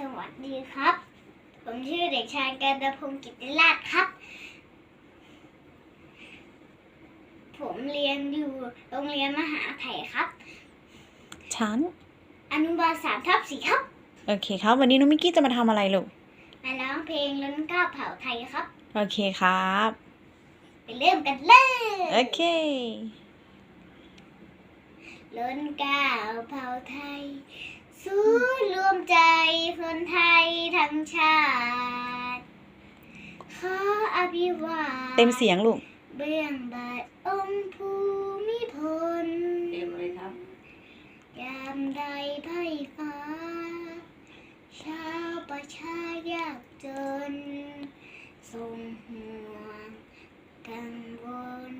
สวัสดีครับ ผมชื่อเด็กชายการดพงศ์กิติราชครับ ผมเรียนอยู่โรงเรียนมหาไทยครับ ชั้น อนุบาลสามทับสี่ครับ โอเคครับ วันนี้น้องมิกกี้จะมาทำอะไรลูก มาร้องเพลงล้นก้าวเผาไทยครับ โอเคครับ ไปเริ่มกันเลย โอเค ล้นก้าวเผาไทย สู้รวมใจคนไทย ทั้งชาติ ขออภิวาทเต็มเสียงลูก เบื้องบาทองค์ภูมิพลเต็มเลยครับ ยามใดไพ่ฟ้า ชาวประชายากจน ทรงห่วงกังวล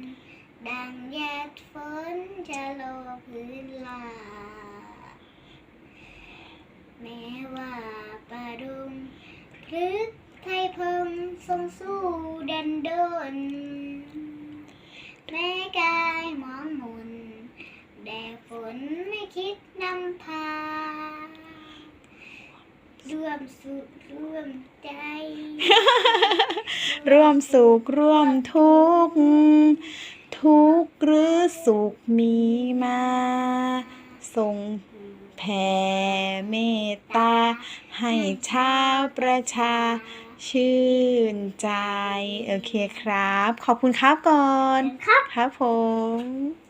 ดังหยาดฝนจะโลพื้นลาแม้ว่าป่าดง พลึกไทยพงทรงสู้ดันดน แม่กายหมองหมุน แดดฝนไม่คิดนำพา ร่วมสุขร่วมใจ ร่วมสุขร่วมทุกข์ทุกข์หรือสุขมีมาทรง แผ่เมตตา ให้ชาวประชา ชื่นใจ โอเคครับ ขอบคุณครับก่อน ครับ ครับผม